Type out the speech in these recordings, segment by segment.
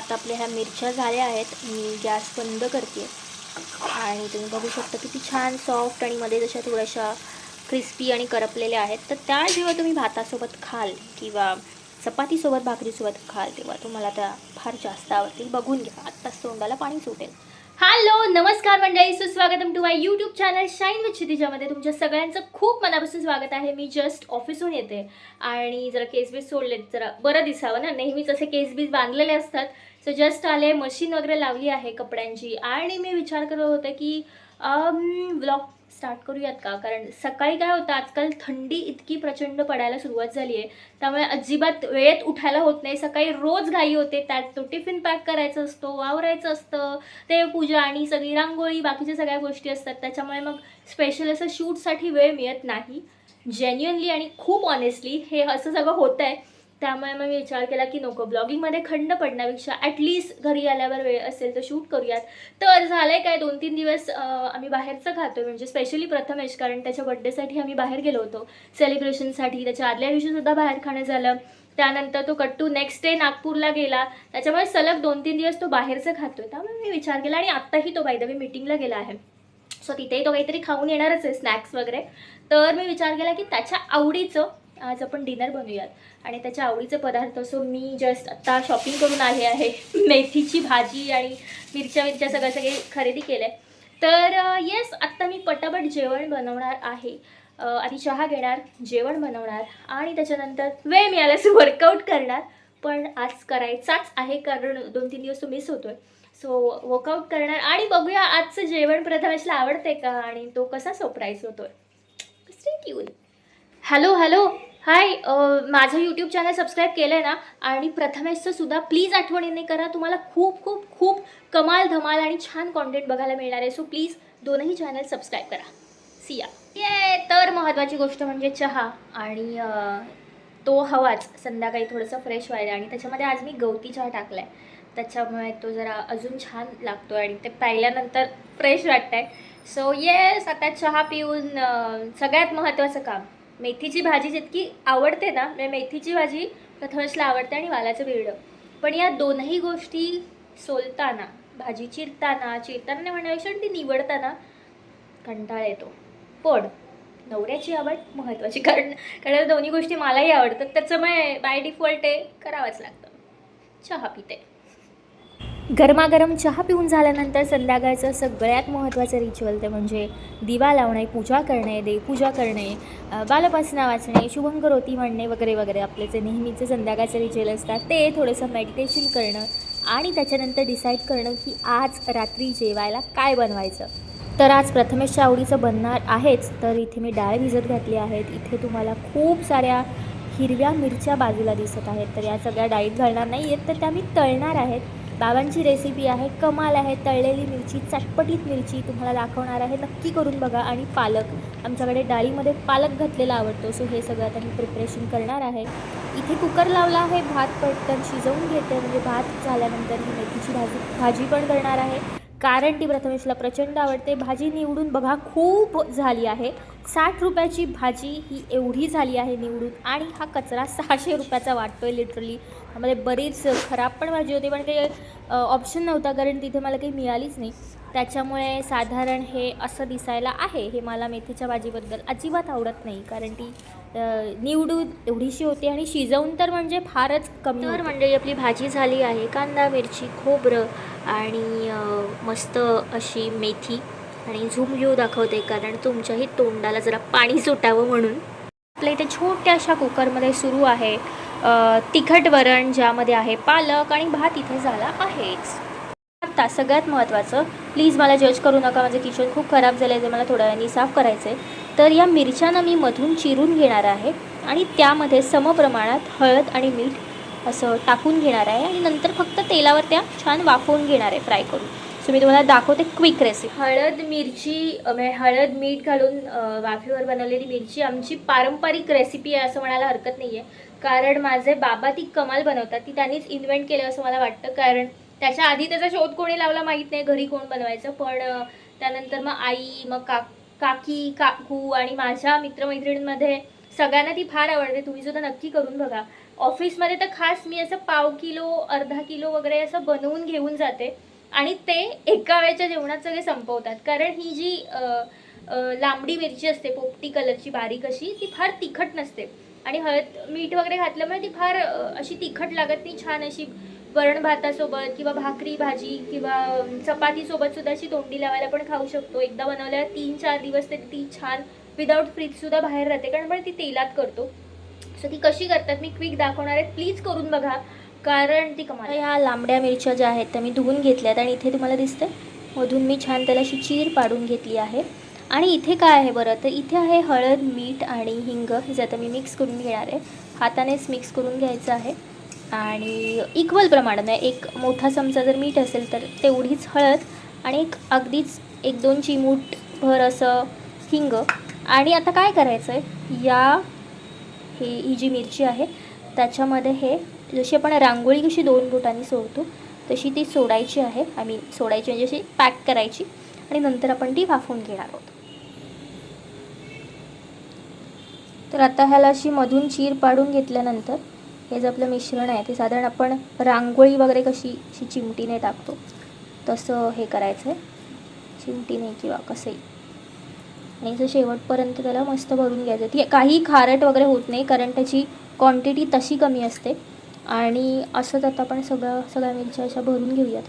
आता आपल्या ह्या मिरच्या झाल्या आहेत मी गॅस बंद करते. आणि तुम्ही बघू शकता किती छान सॉफ्ट आणि मध्ये जशा थोड्याशा क्रिस्पी आणि करपलेल्या आहेत. तर त्या जेव्हा तुम्ही भातासोबत खाल किंवा चपातीसोबत भाकरीसोबत खाल तेव्हा तुम्हाला त्या फार जास्त आवडतील. बघून घ्या. आत्ताच तोंडाला पाणी सुटेल. हॅलो नमस्कार मंडळी. सुस्वागतम to my YouTube channel shine with क्षितिजामध्ये तुमच्या सगळ्यांचं खूप मनापासून स्वागत आहे. मी जस्ट ऑफिसहून येते. आणि जरा केस बीस सोडलेत. जरा बरं दिसावं ना. नेहमीच असे केस बीस बांधलेले असतात. सो जस्ट आले मशीन वगैरे लावली आहे कपड्यांची. आणि मी विचार करत होते की ब्लॉग स्टार्ट करूयात का? कारण सकाळी काय होतं आजकाल थंडी इतकी प्रचंड पडायला सुरुवात झाली आहे. त्यामुळे अजिबात वेळेत उठायला होत नाही. सकाळी रोज घाई होते. त्यात तो टिफिन पॅक करायचा असतो वावरायचं असतं ते पूजा आणि सगळी रांगोळी बाकीच्या सगळ्या गोष्टी असतात. त्याच्यामुळे मग स्पेशल असं शूटसाठी वेळ मिळत नाही. जेन्युअनली आणि खूप ऑनेस्टली हे असं सगळं होतं आहे त्यामुळे मग मी विचार केला की नको ब्लॉगिंगमध्ये खंड पडण्यापेक्षा ॲटलीस्ट घरी आल्यावर वेळ असेल तर शूट करूयात. तर झालं आहे काय दोन तीन दिवस आम्ही बाहेरचं खातो म्हणजे स्पेशली प्रथमेश कारण त्याच्या बड्डेसाठी आम्ही बाहेर गेलो होतो. सेलिब्रेशनसाठी त्याच्या आदल्या दिवशीसुद्धा बाहेर खाणं झालं. त्यानंतर तो कट्टू नेक्स्ट डे नागपूरला गेला. त्याच्यामुळे सलग दोन तीन दिवस तो बाहेरचं खातोय. त्यामुळे मी विचार केला आणि आत्ताही तो बायदा मी मीटिंगला गेला आहे. सो तिथेही तो काहीतरी खाऊन येणारच आहे स्नॅक्स वगैरे. तर मी विचार केला की त्याच्या आवडीचं आज आपण डिनर बनवूयात. आणि त्याच्या आवडीचे पदार्थ सो मी जस्ट आत्ता शॉपिंग करून आले आहे. मेथीची भाजी आणि मिरच्या मिरच्या सगळं सगळे खरेदी केलं आहे तर येस आत्ता मी पटापट जेवण बनवणार आहे. आधी चहा घेणार जेवण बनवणार आणि त्याच्यानंतर वेळ मिळाल्यास वर्कआउट करणार. पण आज करायचाच आहे कारण दोन तीन दिवस तो मिस होतोय. सो वर्कआउट करणार आणि बघूया आजचं जेवण प्रथमेशला आवडते का आणि तो कसा सरप्राईज होतोय. हॅलो हॅलो हाय माझं यूट्यूब चॅनल सबस्क्राईब केलं आहे ना? आणि प्रथमेशचं सुद्धा प्लीज आठवणीने करा. तुम्हाला खूप खूप खूप कमाल धमाल आणि छान कॉन्टेंट बघायला मिळणार आहे. सो प्लीज दोनही चॅनल सबस्क्राईब करा. सिया ये तर महत्त्वाची गोष्ट म्हणजे चहा आणि तो हवाच. संध्याकाळी थोडंसं फ्रेश व्हायला आणि त्याच्यामध्ये आज मी गवती चहा टाकला आहे त्याच्यामुळे तो जरा अजून छान लागतो आणि ते प्यायल्यानंतर फ्रेश वाटत आहे सो येस आता चहा पिऊन सगळ्यात महत्त्वाचं काम. मेथीची भाजी जितकी आवडते ना म्हणजे मेथीची भाजी प्रथमेशला आवडते आणि वालाचं बिरडं पण या दोनही गोष्टी सोलताना भाजी चिरताना चिरताना नाही म्हणण्यापेक्षा ती निवडताना कंटाळा येतो. पण नवऱ्याची आवड महत्त्वाची कारण कारण दोन्ही गोष्टी मलाही आवडतात. त्याच्यामुळे बाय डिफॉल्ट आहे करावंच लागतं. चहा पिते. गरमागरम चहा पिऊन झाल्यानंतर संध्याकाळचं सगळ्यात महत्त्वाचं रिच्युअल ते म्हणजे दिवा लावणे पूजा करणे देवपूजा करणे बालपासना वाचणे शुभंकरोती म्हणणे वगैरे वगैरे. आपले जे नेहमीचे संध्याकाळचे रिच्युअल असतात ते थोडंसं मेडिटेशन करणं आणि त्याच्यानंतर डिसाईड करणं की आज रात्री जेवायला काय बनवायचं. तर आज प्रथमेशच्या आवडीचं बनणार आहेच तर इथे मी डाळ भिजत घातली आहेत. इथे तुम्हाला खूप साऱ्या हिरव्या मिरच्या बाजूला दिसत आहेत. तर या सगळ्या डाळीत घालणार नाही आहेत तर त्या मी तळणार आहेत. बाबांची रेसिपी आहे कमाल आहे तळलेली मिरची चटपटीत मिरची तुम्हाला दाखवणार आहे. नक्की करून बघा. आणि पालक आमच्याकडे डाळीमध्ये पालक घातलेला आवडतो. सो हे सगळं आता मी प्रिपरेशन करणार आहे. इथे कुकर लावला आहे. भात पटकन शिजवून घेते. म्हणजे भात झाल्यानंतर ही मेथीची भाजी भाजी पण करणार आहे. कारण ती प्रथमेशला प्रचंड आवडते. भाजी निवडून बघा खूप झाली आहे. साठ रुपयाची भाजी ही एवढी झाली आहे निवडून आणि हा कचरा सहाशे रुपयाचा वाटतो आहे लिटरली त्यामध्ये बरीच खराब पण भाजी होती पण ते ऑप्शन नव्हता कारण तिथे मला काही मिळालीच नाही. त्याच्यामुळे साधारण हे असं दिसायला आहे. हे मला मेथीच्या भाजीबद्दल अजिबात आवडत नाही कारण ती निवडून एवढीशी होती आणि शिजवून तर म्हणजे फारच कमी तर म्हणजे आपली भाजी झाली आहे कांदा मिरची खोबरं आणि मस्त अशी मेथी. आणि झूम व्ह्यू दाखवते कारण तुमच्याही तोंडाला जरा पाणी सुटावं म्हणून. आपल्या इथे छोट्याशा कुकरमध्ये सुरू आहे तिखट वरण ज्यामध्ये आहे पालक आणि भात इथे झाला आहेच. आता सगळ्यात महत्त्वाचं प्लीज मला जज करू नका माझं किचन खूप खराब झालं आहे जे मला थोड्या वेळाने साफ करायचं आहे तर या मिरच्यांना मी मधून चिरून घेणार आहे आणि त्यामध्ये समप्रमाणात हळद आणि मीठ असं टाकून घेणार आहे आणि नंतर फक्त तेलावर त्या छान वाफवून घेणार आहे फ्राय करून. सो मी तुम्हाला दाखवते क्विक रेसिपी हळद मिरची म्हणजे हळद मीठ घालून वाफीवर वाफेवर बनवलेली मिरची आमची पारंपरिक रेसिपी आहे असं म्हणायला हरकत नाही आहे कारण माझे बाबा ती कमाल बनवतात ती त्यांनीच इन्व्हेंट केलं असं मला वाटतं. कारण त्याच्या आधी त्याचा शोध कोणी लावला माहीत नाही घरी कोण बनवायचं. पण त्यानंतर मग आई मग का काकी काकू आणि माझ्या मित्रमैत्रिणींमध्ये सगळ्यांना ती फार आवडते. तुम्ही सुद्धा नक्की करून बघा. ऑफिसमध्ये तर खास मी असं पाव किलो अर्धा किलो वगैरे असं बनवून घेऊन जाते. आणि ते एका वेळच्या जेवणात सगळे संपवतात. कारण ही जी लांबडी मिरची असते पोपटी कलरची बारीक अशी ती फार तिखट नसते. आणि हळद मीठ वगैरे घातल्यामुळे ती फार अशी तिखट लागत नाही छान अशी वरण भातासोबत किंवा भाकरी भाजी किंवा चपातीसोबतसुद्धा चपातीसोबत सुद्धा अशी तोंडी लावायला पण खाऊ शकतो. एकदा बनवल्यावर तीन चार दिवस ते ती छान विदाऊट फ्रीजसुद्धा बाहेर राहते. कारण आपण ती तेलात करतो. सो ती कशी करतात मी क्विक दाखवणार आहे. प्लीज करून बघा. कारण ती कमाल ह्या लांबड्या मिरच्या ज्या आहेत त्या मी धुवून घेतल्यात आणि इथे तुम्हाला दिसते मधून मी छान त्याला अशी चीर पाडून घेतली आहे. आणि इथे काय आहे बरं? तर इथे आहे हळद मीठ आणि हिंग. जे आता मी मिक्स करून घेणार आहे. हातानेच मिक्स करून घ्यायचं आहे. आणि इक्वल प्रमाणाने एक मोठा चमचा जर मीठ असेल तर तेवढीच हळद आणि एक अगदीच एक दोन चिमूटभर असं हिंग. आणि आता काय करायचं आहे या हे ही जी मिरची आहे त्याच्यामध्ये हे जशी आपण रांगोळी कशी दोन बोटांनी सोडतो तशी ती सोडायची आहे. आय मीन सोडायची म्हणजे अशी पॅक करायची आणि नंतर आपण ती वाफवून घेणार आहोत. तर आता ह्याला अशी मधून चीर पाडून घेतल्यानंतर हे जे आपलं मिश्रण आहे ते साधारण आपण रांगोळी वगैरे कशी अशी चिमटीने टाकतो तसं हे करायचं आहे चिमटीने किंवा कसंही. आणि असं शेवटपर्यंत त्याला मस्त भरून घ्यायचं ती काही खारट वगैरे होत नाही कारण त्याची क्वांटिटी तशी कमी असते. आणि असंच आता आपण सगळं सगळ्या मिरच्या अशा भरून घेऊयात.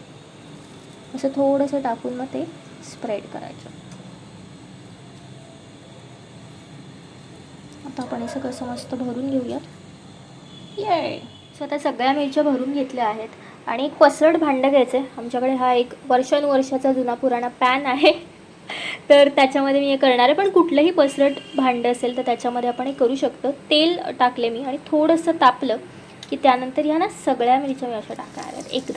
असं थोडंसं टाकून मग ते स्प्रेड करायचं. आता आपण हे सगळं समस्त मस्त भरून घेऊयात. ये सो आता सगळ्या मिरच्या भरून घेतल्या आहेत. आणि एक पसरट भांडं घ्यायचं आहे आमच्याकडे हा एक वर्षानुवर्षाचा जुना पुराणा पॅन आहे. तर त्याच्यामध्ये मी हे करणार आहे. पण कुठलंही पसरट भांडं असेल तर त्याच्यामध्ये आपण हे करू शकतो. तेल टाकले मी आणि थोडंसं तापलं की त्यानंतर ह्या ना सगळ्या मिरच्या मी अशा टाकणार आहेत एकदम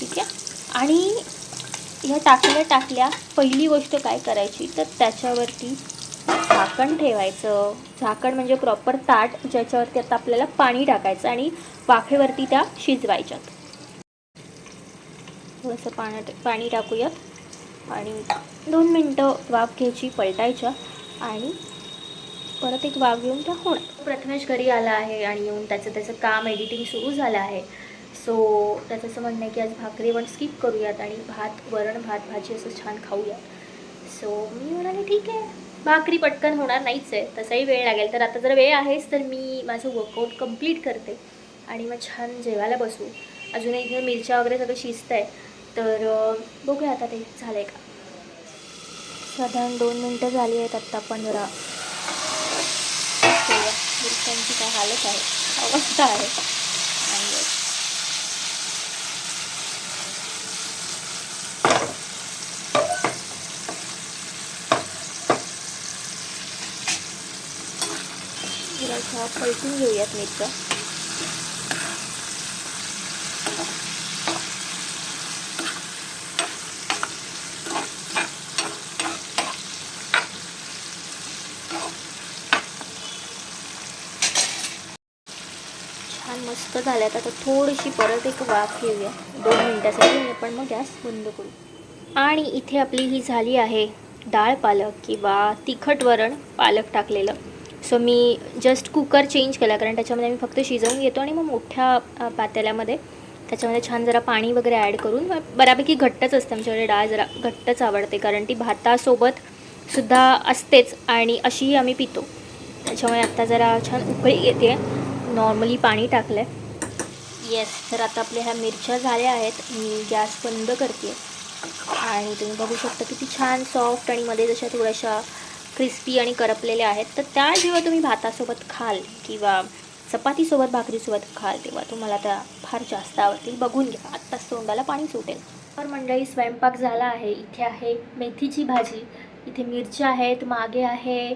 ठीक आहे? आणि ह्या टाकल्या टाकल्या पहिली गोष्ट काय करायची? तर त्याच्यावरती झाकण ठेवायचं. झाकण म्हणजे प्रॉपर ताट ज्याच्यावरती आता आपल्याला पाणी टाकायचं आणि वाफेवरती त्या शिजवायच्यात. थोडंसं पाण्यात पाणी टाकूयात. आणि दोन मिनटं वाफ घ्यायची पलटायच्या. आणि परत एक वाफ घेऊन त्या होणार. प्रथमेश घरी आला आहे आणि येऊन त्याचं त्याचं काम एडिटिंग सुरू झालं आहे. सो त्याचं असं म्हणणं आहे की आज भाकरी पण स्किप करूयात आणि भात वरण भात भाजी असं छान खाऊयात. सो मी म्हणाले ठीक आहे. भाकरी पटकन होणार नाहीच आहे. तसाही वेळ लागेल. तर आता जर वेळ आहेच तर मी माझं वर्कआउट कंप्लीट करते आणि मग छान जेवायला बसू. अजूनही इथे मिरच्या वगैरे सगळं शिजत आहे तर बघूया आता ते झालं आहे का. साधारण दोन मिनटं झाली आहेत आत्ता आपण जरा. मिरच्यांची काय हालत आहे अवस्था आहे. आणि जरा पलटून घेऊयात मिरच्या छान मस्त झाल्यात आता थोडीशी परत एक वाफ घेऊया. दोन मिनटासाठी आणि आपण मग गॅस बंद करू. आणि इथे आपली ही झाली आहे डाळ पालक किंवा तिखट वरण पालक टाकलेलं. सो मी जस्ट कुकर चेंज केला कारण त्याच्यामध्ये मी फक्त शिजवून घेतो आणि मग मोठ्या पातेल्यामध्ये त्याच्यामध्ये छान जरा पाणी वगैरे ॲड करून बऱ्यापैकी घट्टच असते आमच्याकडे डाळ जरा घट्टच आवडते कारण ती भातासोबत सुद्धा असतेच आणि अशीही आम्ही पितो. त्याच्यामुळे आत्ता जरा छान उकळी येते. नॉर्मली पाणी टाकलं आहे येस तर आता आपल्या ह्या मिरच्या झाल्या आहेत मी गॅस बंद करते. आणि तुम्ही बघू शकता किती छान सॉफ्ट आणि मध्ये जशा थोड्याशा क्रिस्पी आणि करपलेल्या आहेत तर त्या जेव्हा तुम्ही भातासोबत खाल किंवा चपातीसोबत भाकरीसोबत खाल तेव्हा तुम्हाला त्या फार जास्त आवडतील. बघून घ्या आत्ताच तोंडाला पाणी सुटेल. तर मंडळी स्वयंपाक झाला आहे. इथे आहे मेथीची भाजी. इथे मिरच्या आहेत मागे आहे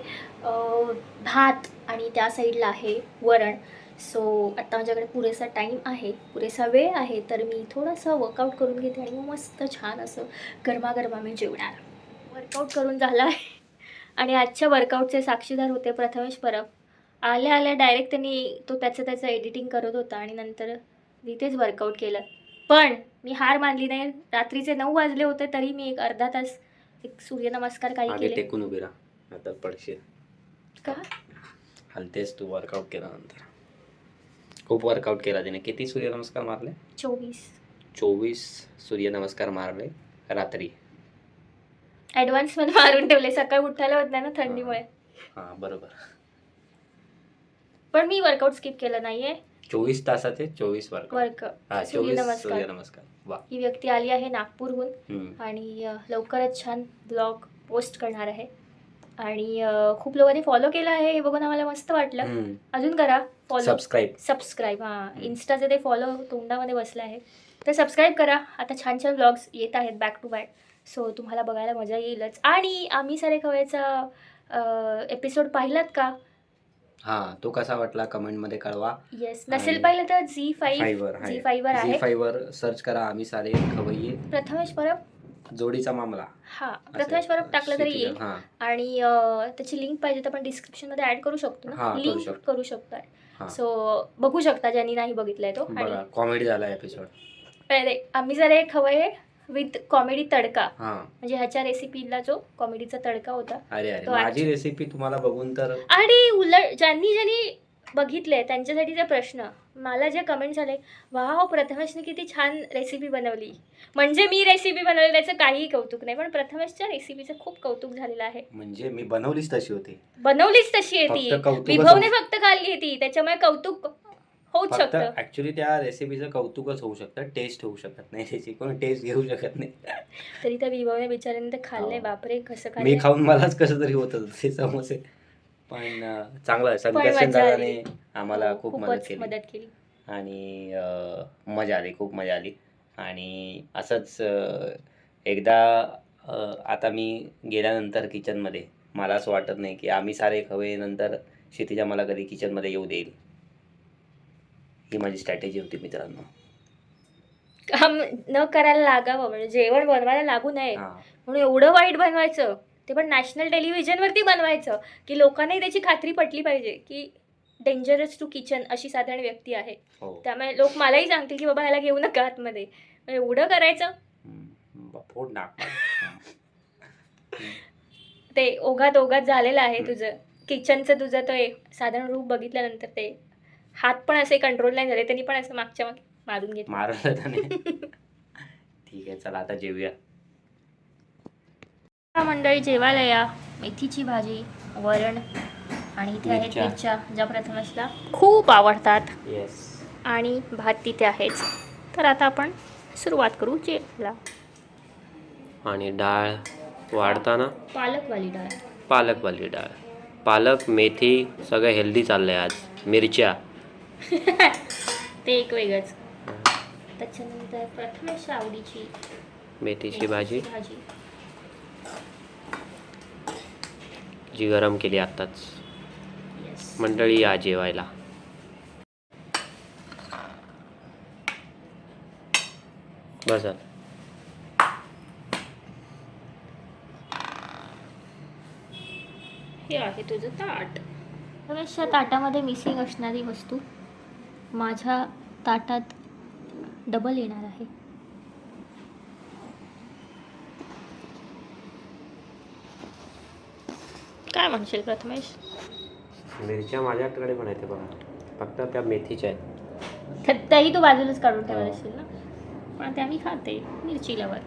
भात आणि त्या साईडला आहे वरण. सो आत्ता माझ्याकडे पुरेसा टाईम आहे पुरेसा वेळ आहे तर मी थोडंसं वर्कआउट करून घेते आणि मग मस्त छान असं गरमागरमा मी जेवणार. वर्कआउट करून झाला आहे. आणि आजच्या वर्कआउटचे साक्षीदार होते प्रथमेश परब. आल्या आल्या डायरेक्ट त्यांनी तो त्याचं त्याचं एडिटिंग करत होता आणि नंतर मी तेच वर्कआउट केलं. पण मी हार मानली नाही. रात्रीचे नऊ वाजले होते तरी मी एक अर्धा तास एक सूर्यनमस्कार काही केले. टेकून उभी राहा. आता पडशील. का? हलतेच तू वर्कआउट केल्यानंतर. खूप वर्कआउट केला तिने. किती सूर्यनमस्कार मारले? चोवीस. चोवीस सूर्यनमस्कार मारले रात्री. ॲडव्हान्समध्ये मारून ठेवले. सकाळी उठायला होत नाही ना थंडीमुळे. हां बरोबर. पण मी वर्कआउट स्किप केलं नाहीये. चोवीस तासाचे चोवीस वर्क वर्क हा चोवीस सूर्यनमस्कार. सूर्यनमस्कार. वा. ही व्यक्ती आली आहे नागपूरहून हम्म. आणि अ, लवकरच छान ब्लॉग पोस्ट करणार आहे. आणि अ, खूप लोकांनी फॉलो केलं आहे. हे बघून आम्हाला मस्त वाटलं. हम्म. अजून करा. फॉलो सबस्क्राईब सबस्क्राईब हां. इन्स्टाचे ते फॉलो तोंडामध्ये बसलं आहे तर सबस्क्राईब करा. आता छान छान ब्लॉग्स येत आहेत बॅक टू बॅक सो तुम्हाला बघायला मजा येईलच. आणि आम्ही सारे खवयचा एपिसोड पाहिलात का? हा तो कसा वाटला कमेंटमध्ये कळवा. येस नसेल आणि- पाहिलं तर झी फाईव्ह आहे. सर्च करा. आम्ही सारे खवय्ये. प्रथमेश परब. जोडीचा मामला. हा प्रथमेश परब टाकलं तरी येईल. हा. आणि अ, त्याची लिंक पाहिजे तर आपण डिस्क्रिप्शनमध्ये ऍड करू शकतो हा, ना करू लिंक शकतो. करू शकतो. सो बघू शकता ज्यांनी नाही बघितलाय तो. बघा कॉमेडी झाला एपिसोड आम्ही जरा एक हवंय विथ कॉमेडी तडका. म्हणजे ह्याच्या रेसिपीला जो कॉमेडीचा तडका होता अरे तो माझी रेसिपी तुम्हाला बघून तर आणि उलट ज्यांनी ज्यांनी बघितले त्यांच्यासाठीचा प्रश्न. मला जे कमेंट झाले वाव प्रथमेशने किती छान रेसिपी बनवली. म्हणजे मी रेसिपी बनवली त्याचं काहीही कौतुक नाही पण प्रथमेशच्या रेसिपीचं खूप कौतुक झालेलं आहे. म्हणजे मी बनवलीच तशी होती. बनवलीच तशी आहे ती. फक्त कौतुकच विभवने फक्त खाल्ली आहे ती. त्याच्यामुळे कौतुक होऊच फक्त शकतं. ऍक्च्युली त्या रेसिपीचं कौतुकच होऊ शकतं टेस्ट होऊ शकत नाही त्याची. कोणी टेस्ट घेऊ शकत नाही. तरी त्या विभवने बिचाऱ्याने ते खाल्ले हो. बापरे कसं मी खाऊन मलाच कसं तरी होत होतं ते समोसे. पण चांगलं संकर्षण मजा दादाने आली. आम्हाला हो, खूप खूपच मदत केली. मदत केली. आणि अं, मजा आली खूप मजा आली. आणि असंच अं, एकदा अं, आता मी गेल्यानंतर किचनमध्ये मला असं वाटत नाही की आम्ही सारे खवे नंतर क्षितिजा मला कधी किचनमध्ये येऊ देईल. ही माझी स्ट्रॅटेजी होती मित्रांनो. काम न करायला लागावं म्हणजे जेवण बनवायला लागू नये. हां. म्हणून एवढं वाईट बनवायचं. ते पण नॅशनल टेलिव्हिजनवरती बनवायचं की लोकांनाही त्याची खात्री पटली पाहिजे की डेंजरस टू किचन अशी साधारण व्यक्ती आहे. हो. त्यामुळे लोक मलाही सांगतील की बाबा ह्याला घेऊ नका आतमध्ये. एवढं करायचं. ते ओघात ओघात झालेलं आहे तुझं. किचनचं तुझं तो एक साधारण रूप बघितल्यानंतर ते हात पण असे कंट्रोल नाही झाले त्यांनी पण असं मागच्या मागे मारून घेतलं. मारलं त्याने. ठीक आहे चला आता जेवूया. मंडळी जेवायला या. मेथीची भाजी वरण आणि इथे आहेत मिरच्या. ज्या प्रथमेशला खूप आवडतात. येस आणि भात तिथे आहेच. तर आता आपण सुरुवात करू जेवायला. आणि डाळ वाढताना? पालकवाली डाळ. पालकवाली डाळ. पालक मेथी सगळं हेल्दी चाललंय आज. मिरच्या. ते एक वेगळंच. त्याच्यानंतर प्रथमेश आवडीची मेथीची भाजी. भाजी. जी गरम केली आत्ताच. येस मंडळी या जेवायला. बसा हे आहे तुझं ताट. ताटामध्ये मिसिंग असणारी वस्तू माझ्या ताटात डबल येणार आहे. काय म्हणशील प्रथमेश? मिरच्या माझ्याकडे पण आहेत बघा. फक्त त्या मेथीच्या आहेत. त्याही तू बाजूलाच काढून ठेवत असेल ना? पण त्या मी खाते मिरची लवर